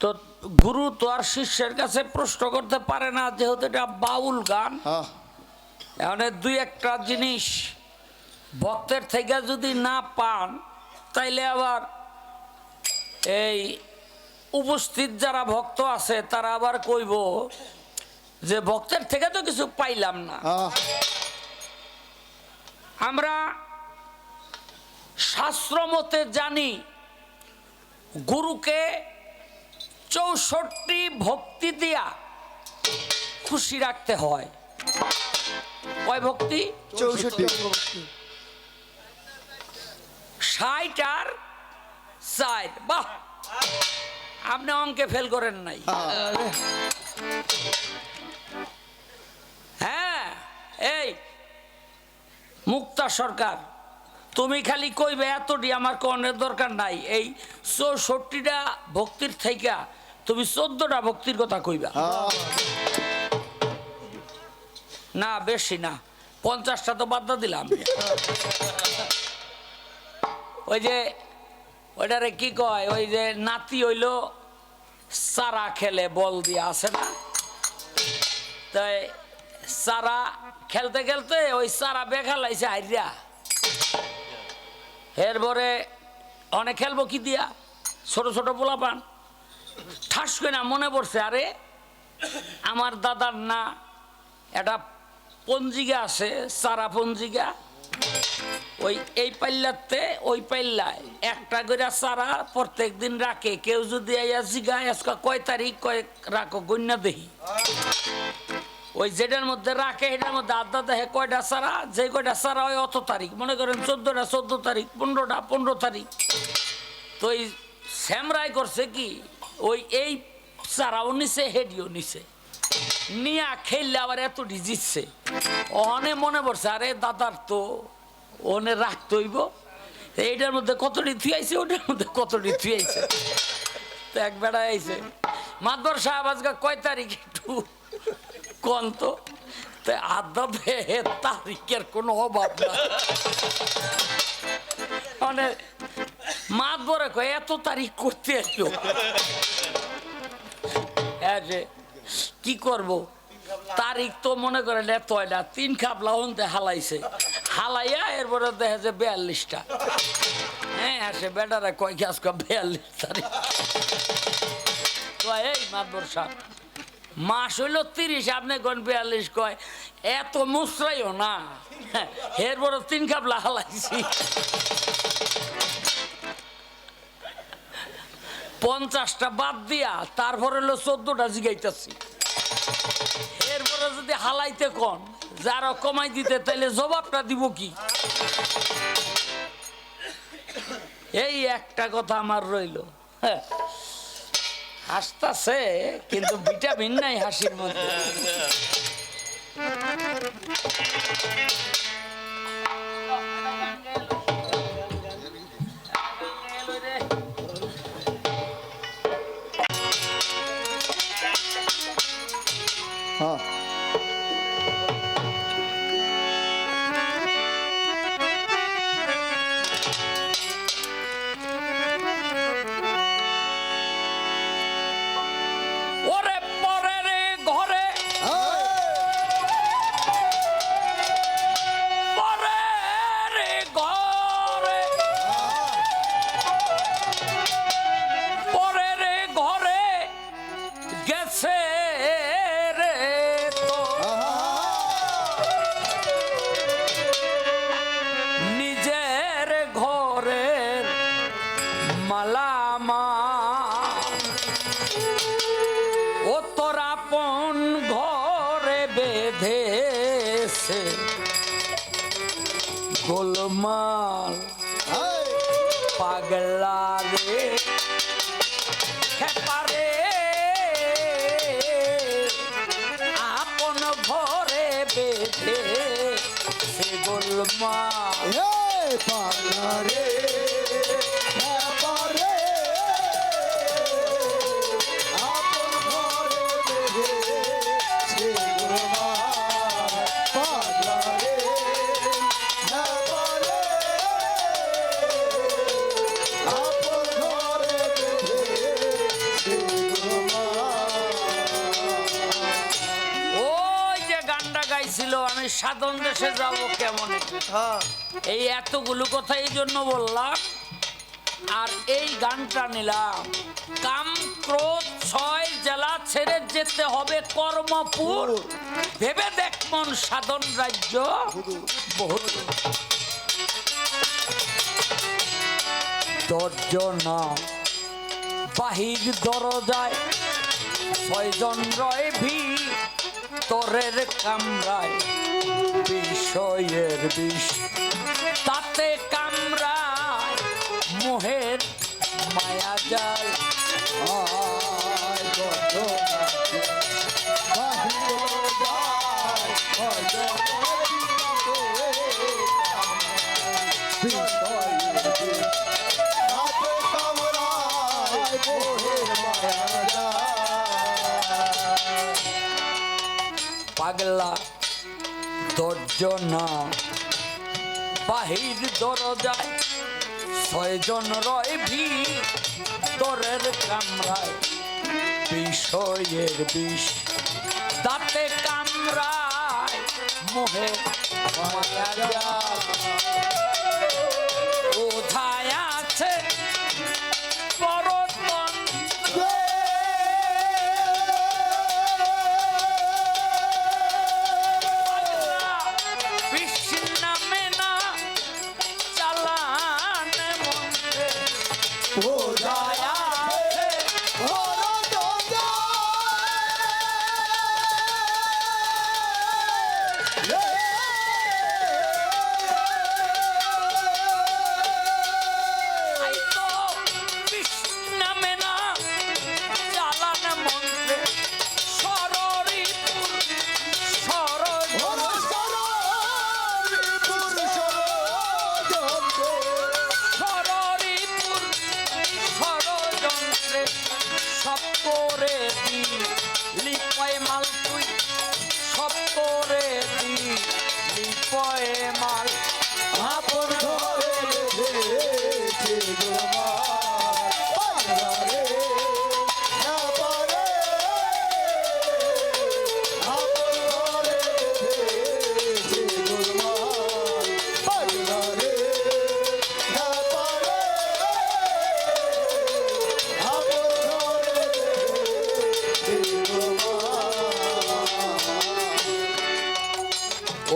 তো গুরু তো আর শিষ্যের কাছে প্রশ্ন করতে পারে না যেহেতু এটা বাউল গান। হ্যাঁ। এখন দুই একটা জিনিস ভক্তের থেকে যদি না পান তাইলে আবার এই উপস্থিত যারা ভক্ত আছে তারা আবার কইব যে ভক্তের থেকে তো কিছু পাইলাম না। হ্যাঁ। আমরা শাস্ত্র মতে জানি গুরুকে চৌষট্টি ভক্তি দিয়া খুশি রাখতে হয়। কয় ভক্তি? চৌষট্টি ষাট আর ষাট বাহ! আপনি অঙ্কে ফেল করেন নাই। হ্যাঁ এই মুক্তা সরকার তুমি খালি কইবে এতটি আমার কর্ণের দরকার নাই। এই চৌষট্টিটা ভক্তির থেকে তুমি চোদ্দটা ভক্তির কথা কইবা। হ্যাঁ। না বেশি না পঞ্চাশটা তো বাদ দিলাম। ওই যে ওইটারে কি কয় ওই যে নাতি হইল সারা খেলে বল দিয়ে আসে না? তাই সারা খেলতে খেলতে ওই সারা বেখালাইছে হাইরা এরপরে অনেক খেলব কি দিয়া? ছোট ছোট পোলা পান ঠাস করে না, মনে পড়ছে, আরে আমার দাদার না, একটা পঞ্জিকা আছে সারা পঞ্জিকা। ওই, এই পাল্লাতে, ওই পাল্লায় একটা করে সারা প্রত্যেক দিন রাখে। কেউ যদি জিগায়, আজকে কয় তারিখ, কয় রাখো, গণ্য দেহি। ওই যেটার মধ্যে রাখে এটার মধ্যে আড্ডা দেখে কয়টা সারা যে কয়টা সারা হয় অত তারিখ। মনে করেন চোদ্দটা, চোদ্দ তারিখ, পনেরোটা, পনেরো তারিখ। তো এই স্যামরাই করছে কি ওই এই সারাও নিছে, হেডিও নিছে। নিয়া খেললে আবার এত জিতছে অনে মনে পড়ছে, আরে দাদার তো ওনে রাখতে হইব এইটার মধ্যে কতটি থুয়াইছে ওটার মধ্যে কতটি থুয়াইছে তো এক বেড়া আইছে। মাদবর সাহেব আজকে কয় তারিখ একটু কন তো? তো আদা তারিখের কোনো অভাব না মানে মাদবরে কয়, এত তারিখ করতে এলো হ্যাঁ কি করব? তারিখ তো মনে করেন এত হয় না তিন খাপলা হতে হালাইছে। হালাইয়া এরপরে দেখে যে বিয়াল্লিশটা। হ্যাঁ সে বেটারা কয় গ্যাস বিয়াল্লিশ তারিখ? কয় এই মাদবর সাহেব মাস হইল তিরিশ আপনি কোন বিয়াল্লিশ কয়? এত মুসরাইও না। হ্যাঁ, এরপরে তিন খাপলা হালাইছি। পঞ্চাশটা বাদ দিয়া তারপরে হলো চোদ্দটা জিগাইতেছি। এরপরে যদি হালাইতে কন, যারা কমাই দিতে, তাইলে জবাবটা দিব কি? এই একটা কথা আমার রইল হ্যাঁ। হাসতাছে, কিন্তু ভিটামিন নাই হাসির মধ্যে। গোলমাল পাগলা রে। খেপারে। আপন ঘরে বেঁধে। সে গোলমাল এই পাগলা রে। সাধন দেশে যাব কেমন? এই এতগুলো কথা এই জন্য বললাম, আর এই গানটা নিলাম। কাম ক্রোধ ছয় জেলা ছেড়ে যেতে হবে কর্মপুর। ভেবে দেখ মন সাধন রাজ্য। বাহির দরজায় ছয়জন রয় ভি, তোরের কামরায়। বিষয়ের বিষ। তাতে কামরায় মোহের মায়া যায়। পাগলা দর্জনা বাহির দরজায় ছয়জন রয় ভি তোরের কামরায় বিষয়ের বিষ, দাঁতে কামরায়, মোহে। কোথায় আছে কোথায় করে দি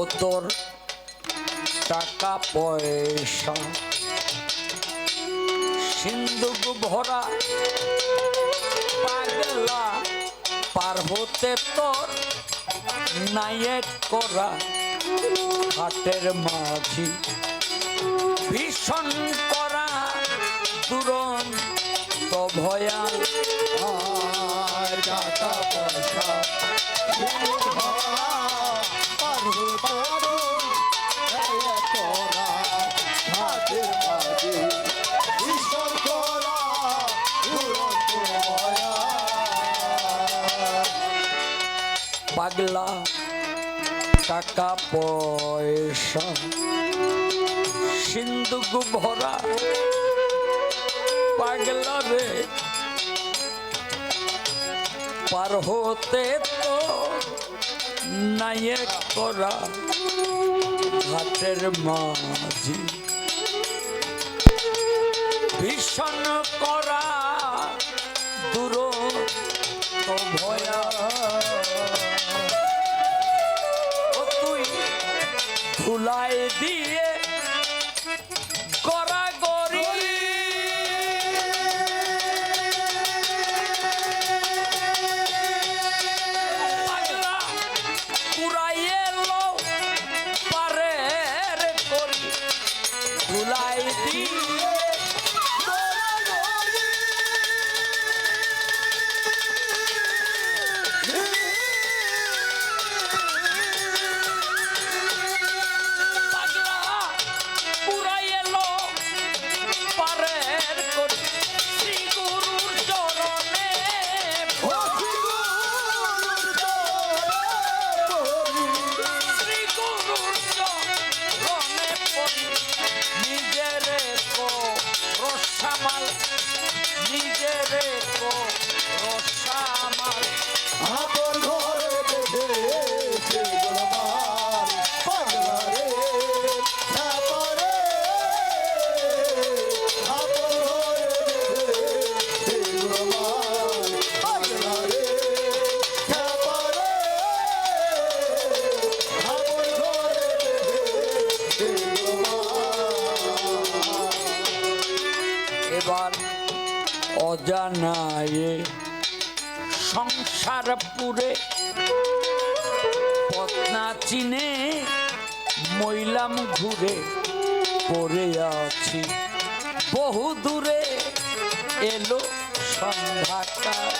ও তোর টাকা পয়সা। সিন্ধুক ভরা পাগলা পার হতে তোর নায়ক করা হাটের মাঝি। ভীষণ করা দুরন্ত আর টাকা পয়সা। পারু পাগলা টাকা পয়সা, সিন্ধুক ভরা, পাগলা রে। পার হতে তো নায়ক করা ঘাটের মাঝি। ভীষণ করা দূর তো দিয়ে মইলাম ঘুরে পড়ে আছি। বহু দূরে এলো সন্ধ্যাকার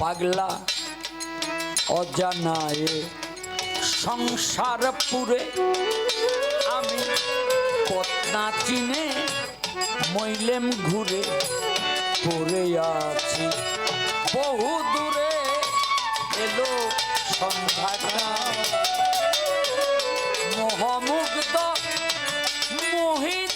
পাগলা অজানায়ে সংসার পুরে আমি পত্না চিনে মইলেম ঘুরে পড়ে আছি। বহু দূরে এলো সন্ধ্যাটা। মোহমুগ্ধ মোহিতলে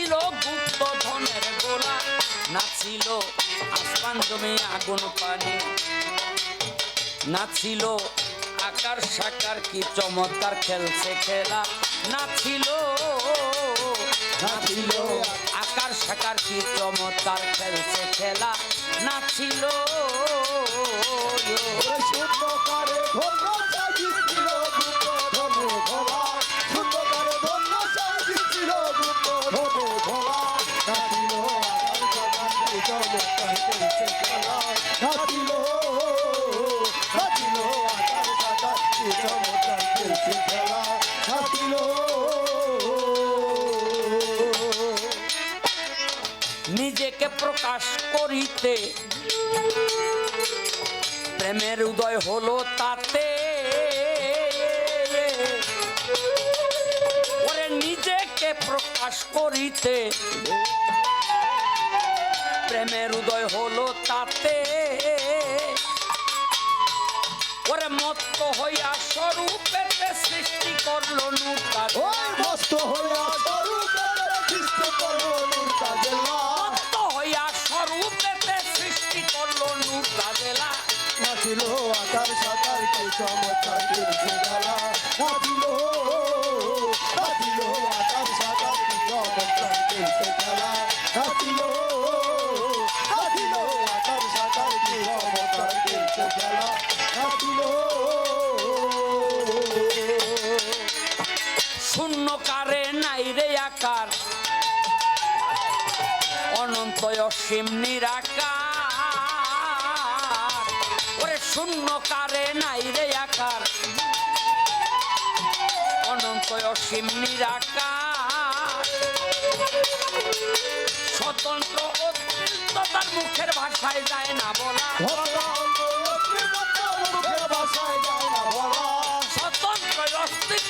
ছিল গুপ্ত ধনের গোলা, না ছিল আসমান জমে আগুন পানি। না ছিল আকার সাকার কি চমৎকার খেলছে খেলা। না ছিল না ছিল আকার সাকার কি চমৎকার খেলছে খেলা। না ছিল শূন্যকারে নিজেকে প্রকাশ করিতে প্রেমের উদয় হলো তাতে। ওরে নিজেকে প্রকাশ করিতে প্রেমের উদয় হলো তাতে। ওরে মত্ত হইয়া স্বরূপেতে সৃষ্টি করল নূতা ওই মস্ত হইয়া স্বরূপের খ্রিস্ট করুন কাজলা মত্ত হইয়া স্বরূপেতে সৃষ্টি করল নূতা জেলা নাচিল আকার সাকার কে চমৎকার করেছে খেলা নাচিল নাচিল আকার সাকার কে চমৎকার করেছে খেলা নাচিল এতই অসীম নিরাকার ওরে শূন্য কারে নাই রে আকার। অনন্ত অসীম নিরাকার স্বতন্ত্র তার মুখের ভাষায় যায় না বলা। স্বতন্ত্র অস্তিত্ব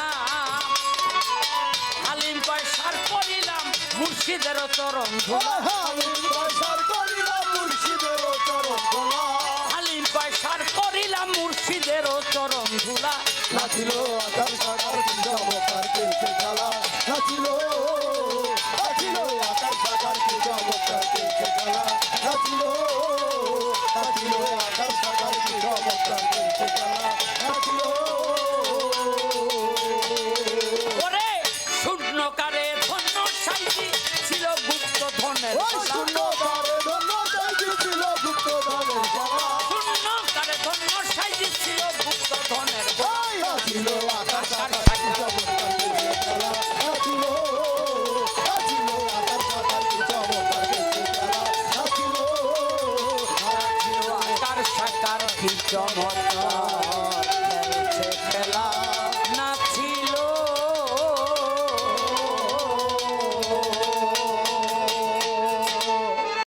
মুর্শিদের চরণ ধুলা হালিম পয়সার করিলাম মুর্শিদের চরণ ধুলা নাচিল আকাশ নাচিল